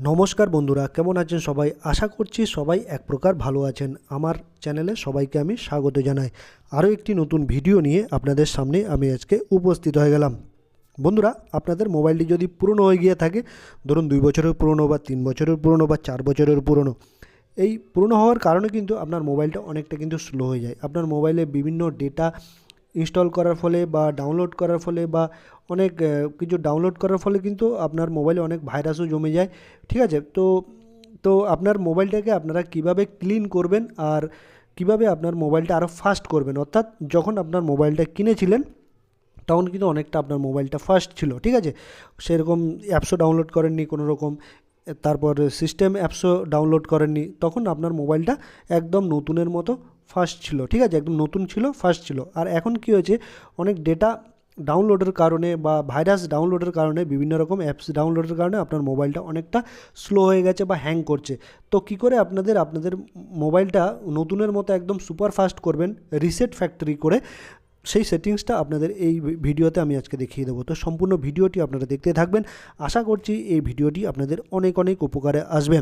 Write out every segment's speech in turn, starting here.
নমস্কার বন্ধুরা, কেমন আছেন সবাই? আশা করছি সবাই এক প্রকার ভালো আছেন। আমার চ্যানেলে সবাইকে আমি স্বাগত জানাই। আরও একটি নতুন ভিডিও নিয়ে আপনাদের সামনে আমি আজকে উপস্থিত হয়ে গেলাম। বন্ধুরা, আপনাদের মোবাইলটি যদি পুরনো হয়ে গিয়ে থাকে, ধরুন দুই বছরের পুরনো বা তিন বছরের পুরনো বা চার বছরের পুরনো, এই পুরনো হওয়ার কারণে কিন্তু আপনার মোবাইলটা অনেকটা কিন্তু স্লো হয়ে যায়। আপনার মোবাইলে বিভিন্ন ডেটা ইনস্টল করার ফলে বা ডাউনলোড করার ফলে বা অনেক কিছু ডাউনলোড করার ফলে কিন্তু আপনার মোবাইলে অনেক ভাইরাসও জমে যায়। ঠিক আছে? তো তো আপনার মোবাইলটাকে আপনারা কীভাবে ক্লিন করবেন আর কীভাবে আপনার মোবাইলটা আরও ফাস্ট করবেন? অর্থাৎ যখন আপনার মোবাইলটা কিনেছিলেন, তখন কিন্তু অনেকটা আপনার মোবাইলটা ফাস্ট ছিল। ঠিক আছে? সেরকম অ্যাপসও ডাউনলোড করেননি কোনো রকম তারপর সিস্টেম অ্যাপসও ডাউনলোড করেননি, তখন আপনার মোবাইলটা একদম নতুনের মতো ফাস্ট ছিল, ঠিক আছে? একদম নতুন ছিল ফার্স্ট ছিল। আর এখন কি হয়েছে? অনেক ডেটা ডাউনলোডের কারণে বা ভাইরাস ডাউনলোডের কারণে, বিভিন্ন রকম অ্যাপস ডাউনলোডের কারণে আপনার মোবাইলটা অনেকটা স্লো হয়ে গেছে বা হ্যাং করছে। তো কি করে আপনাদের আপনাদের মোবাইলটা নতুনের মতো একদম সুপার ফাস্ট করবেন? রিসেট ফ্যাক্টরি করে সেই সেটিংসটা আপনাদের এই ভিডিওতে আমি আজকে দেখিয়ে দেবো। তো সম্পূর্ণ ভিডিওটি আপনারা দেখতে থাকবেন। আশা করছি এই ভিডিওটি আপনাদের অনেক অনেক উপকারে আসবে।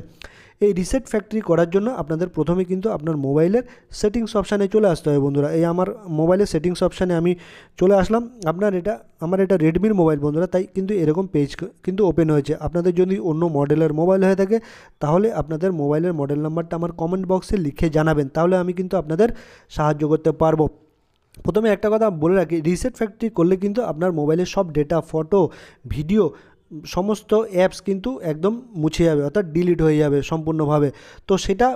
এই রিসেট ফ্যাক্টরি করার জন্য আপনাদের প্রথমে কিন্তু আপনার মোবাইলের সেটিংস অপশানে চলে আসতে হবে বন্ধুরা। এই আমার মোবাইলের সেটিংস অপশানে আমি চলে আসলাম। আপনার এটা, আমার এটা রেডমির মোবাইল বন্ধুরা, তাই কিন্তু এরকম পেজ কিন্তু ওপেন হয়েছে। আপনাদের যদি অন্য মডেলের মোবাইল হয়ে থাকে, তাহলে আপনাদের মোবাইলের মডেল নাম্বারটা আমার কমেন্ট বক্সে লিখে জানাবেন। তাহলে আমি কিন্তু আপনাদের সাহায্য করতে পারব। প্রথমে একটা কথা বলে রাখি রিসেট ফ্যাক্টরি করলে কিন্তু আপনার মোবাইলের সব ডেটা ফটো ভিডিও সমস্ত অ্যাপস কিন্তু একদম মুছে যাবে, অর্থাৎ ডিলিট হয়ে যাবে সম্পূর্ণভাবে। তো সেটা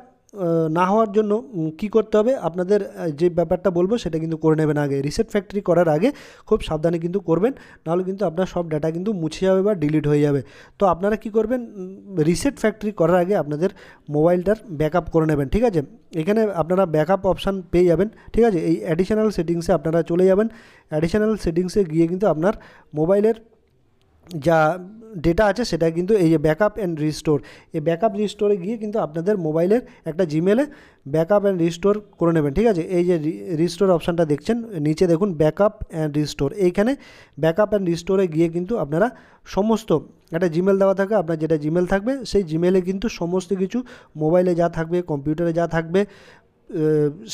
না হওয়ার জন্য কি করতে হবে? আপনাদের যে ব্যাপারটা বলব সেটা কিন্তু করে নেবেন আগে। রিসেট ফ্যাক্টরি করার আগে খুব সাবধানে কিন্তু করবেন, নাহলে কিন্তু আপনার সব ডাটা কিন্তু মুছে যাবে বা ডিলিট হয়ে যাবে। তো আপনারা কি করবেন? রিসেট ফ্যাক্টরি করার আগে আপনাদের মোবাইলটার ব্যাকআপ করে নেবেন, ঠিক আছে? এখানে আপনারা ব্যাকআপ অপশান পেয়ে যাবেন, ঠিক আছে? এই অ্যাডিশনাল সেটিংসে আপনারা চলে যাবেন। অ্যাডিশনাল সেটিংসে গিয়ে কিন্তু আপনার মোবাইলের যা ডেটা আছে সেটা কিন্তু এই যে ব্যাকআপ অ্যান্ড রিস্টোর এই ব্যাকআপ রিস্টোরে গিয়ে কিন্তু আপনাদের মোবাইলের একটা জিমেলে ব্যাকআপ অ্যান্ড রিস্টোর করে নেবেন, ঠিক আছে? এই যে রিস্টোর অপশানটা দেখছেন, নিচে দেখুন ব্যাকআপ অ্যান্ড রিস্টোর এইখানে ব্যাকআপ অ্যান্ড রিস্টোরে গিয়ে কিন্তু আপনারা সমস্ত একটা জিমেল দেওয়া থাকে, আপনার যেটা জিমেল থাকবে, সেই জিমেলে কিন্তু সমস্ত কিছু মোবাইলে যা থাকবে কম্পিউটারে যা থাকবে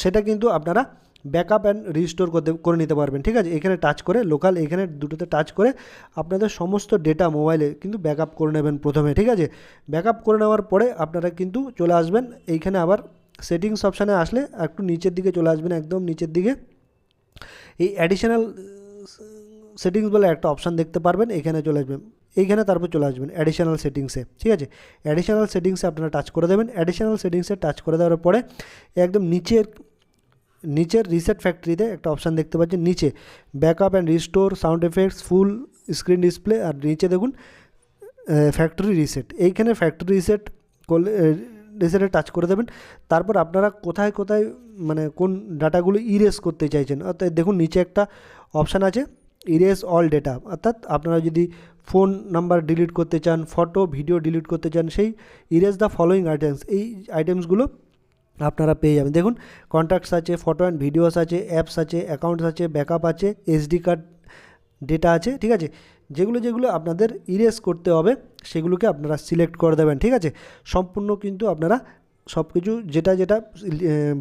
সেটা কিন্তু আপনারা ব্যাকআপ অ্যান্ড রিস্টোর করতে, করে নিতে পারবেন, ঠিক আছে? এখানে টাচ করে লোকাল এখানে দুটোতে টাচ করে আপনাদের সমস্ত ডেটা মোবাইলে কিন্তু ব্যাকআপ করে নেবেন প্রথমে, ঠিক আছে? ব্যাকআপ করে নেওয়ার পরে আপনারা কিন্তু চলে আসবেন, এইখানে আবার সেটিংস অপশানে আসলে একটু নিচের দিকে চলে আসবেন, একদম নিচের দিকে। এই অ্যাডিশনাল সেটিংস বলে একটা অপশান দেখতে পারবেন, এখানে চলে আসবেন, এইখানে তারপর চলে আসবেন অ্যাডিশনাল সেটিংসে ঠিক আছে? অ্যাডিশনাল সেটিংসে আপনারা টাচ করে দেবেন অ্যাডিশনাল সেটিংসে টাচ করে দেওয়ার পরে একদম নিচের নিচের রিসেট ফ্যাক্টরিতে একটা অপশান দেখতে পাচ্ছেন, নিচে। Backup and restore sound effects full screen display আর নিচে দেখুন ফ্যাক্টরি রিসেট এইখানে ফ্যাক্টরি রিসেট করলে রিসেটে টাচ করে দেবেন। তারপর আপনারা কোথায় কোথায় মানে কোন ডাটাগুলো ইরেজ করতে চাইছেন, অর্থাৎ দেখুন নিচে একটা অপশান আছে ইরেজ অল ডেটা অর্থাৎ আপনারা যদি ফোন নাম্বার ডিলিট করতে চান ফটো ভিডিও ডিলিট করতে চান, সেই ইরেজ দ্য ফলোয়িং আইটেমস এই আইটেমসগুলো আপনারা পেয়ে যাবেন। দেখুন কন্ট্যাক্টস আছে ফটো অ্যান্ড ভিডিওস আছে অ্যাপস আছে অ্যাকাউন্টস আছে ব্যাকআপ আছে এসডি কার্ড ডেটা আছে, ঠিক আছে? যেগুলো যেগুলো আপনাদের ইরেস করতে হবে, সেগুলোকে আপনারা সিলেক্ট করে দেবেন, ঠিক আছে? সম্পূর্ণ কিন্তু আপনারা সব কিছু যেটা যেটা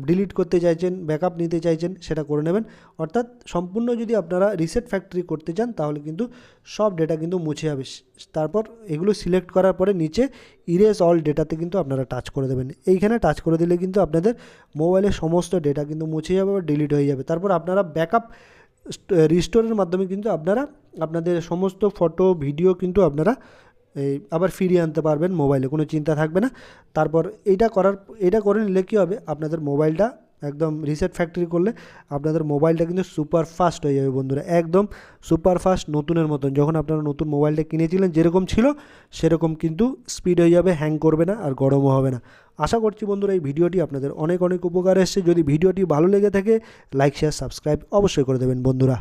ডিলিট করতে চাইছেন ব্যাকআপ নিতে চাইছেন, সেটা করে নেবেন। অর্থাৎ সম্পূর্ণ যদি আপনারা রিসেট ফ্যাক্টরি করতে চান, তাহলে কিন্তু সব ডেটা কিন্তু মুছে যাবে। তারপর এগুলো সিলেক্ট করার পরে নিচে ইরেজ অল ডেটাতে কিন্তু আপনারা টাচ করে দেবেন। এইখানে টাচ করে দিলে কিন্তু আপনাদের মোবাইলের সমস্ত ডেটা কিন্তু মুছে যাবে বা ডিলিট হয়ে যাবে। তারপর আপনারা ব্যাকআপ রিস্টোরের মাধ্যমে কিন্তু আপনারা, আপনাদের সমস্ত ফটো ভিডিও কিন্তু আপনারা এই আবার ফিরিয়ে আনতে পারবেন মোবাইলে, কোনো চিন্তা থাকবে না। তারপর এইটা করার এটা করে নিলে কী হবে? আপনাদের মোবাইলটা একদম রিসেট ফ্যাক্টরি করলে আপনাদের মোবাইলটা কিন্তু সুপার ফাস্ট হয়ে যাবে বন্ধুরা। একদম সুপার ফাস্ট নতুনের মতন। যখন আপনারা নতুন মোবাইলটা কিনেছিলেন, যেরকম ছিল, সেরকম কিন্তু স্পিড হয়ে যাবে হ্যাং করবে না আর গরমও হবে না। আশা করছি বন্ধুরা, এই ভিডিওটি আপনাদের অনেক অনেক উপকার এসছে। যদি ভিডিওটি ভালো লেগে থাকে লাইক শেয়ার সাবস্ক্রাইব অবশ্যই করে দেবেন বন্ধুরা।